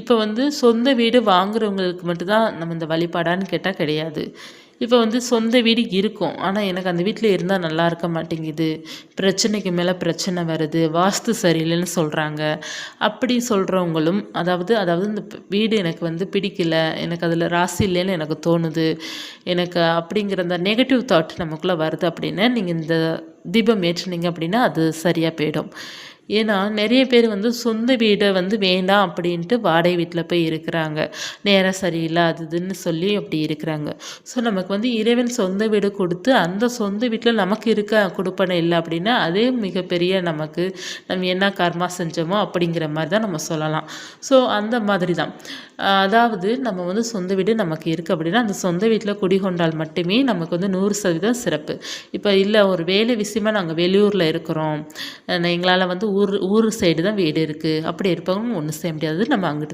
இப்போ வந்து சொந்த வீடு வாங்குறவங்களுக்கு மட்டும்தான் நம்ம இந்த வழிபாடான்னு கேட்டால் கிடையாது. இப்போ வந்து சொந்த வீடு இருக்கும். ஆனால் எனக்கு அந்த வீட்டில் இருந்தால் நல்லா இருக்க மாட்டேங்குது. பிரச்சனைக்கு மேலே பிரச்சனை வருது. வாஸ்து சரியில்லைன்னு சொல்கிறாங்க அப்படி சொல்கிறவங்களும் அதாவது அதாவது இந்த வீடு எனக்கு வந்து பிடிக்கல. எனக்கு அதில் ராசி இல்லைன்னு எனக்கு தோணுது. எனக்கு அப்படிங்கிற அந்த நெகட்டிவ் தாட் நமக்குள்ளே வருது அப்படின்னா நீங்கள் இந்த தீபம் ஏற்றுனீங்க அப்படின்னா அது சரியாக போயிடும். ஏன்னா நிறைய பேர் வந்து சொந்த வீடை வந்து வேண்டாம் அப்படின்ட்டு வாடகை வீட்டில் போய் இருக்கிறாங்க. நேரம் சரியில்லை அது இதுன்னு சொல்லி அப்படி இருக்கிறாங்க. ஸோ நமக்கு வந்து இறைவன் சொந்த வீடு கொடுத்து அந்த சொந்த வீட்டில் நமக்கு இருக்க கொடுப்பனை இல்லை அப்படின்னா அதே மிகப்பெரிய நமக்கு நம்ம என்ன கர்மா செஞ்சோமோ அப்படிங்கிற மாதிரி தான் நம்ம சொல்லலாம். ஸோ அந்த மாதிரி தான் அதாவது நம்ம வந்து சொந்த வீடு நமக்கு இருக்குது அப்படின்னா அந்த சொந்த வீட்டில் குடிகொண்டால் மட்டுமே நமக்கு வந்து நூறு சதவீதம் சிறப்பு. இப்போ இல்லை ஒரு வேலை விஷயமா நாங்கள் வெளியூரில் இருக்கிறோம். எங்களால் வந்து ஊர் ஊர் சைடு தான் வீடு இருக்குது அப்படி இருப்பவங்க ஒன்றும் செய்ய முடியாது. நம்ம அங்கிட்டு தான்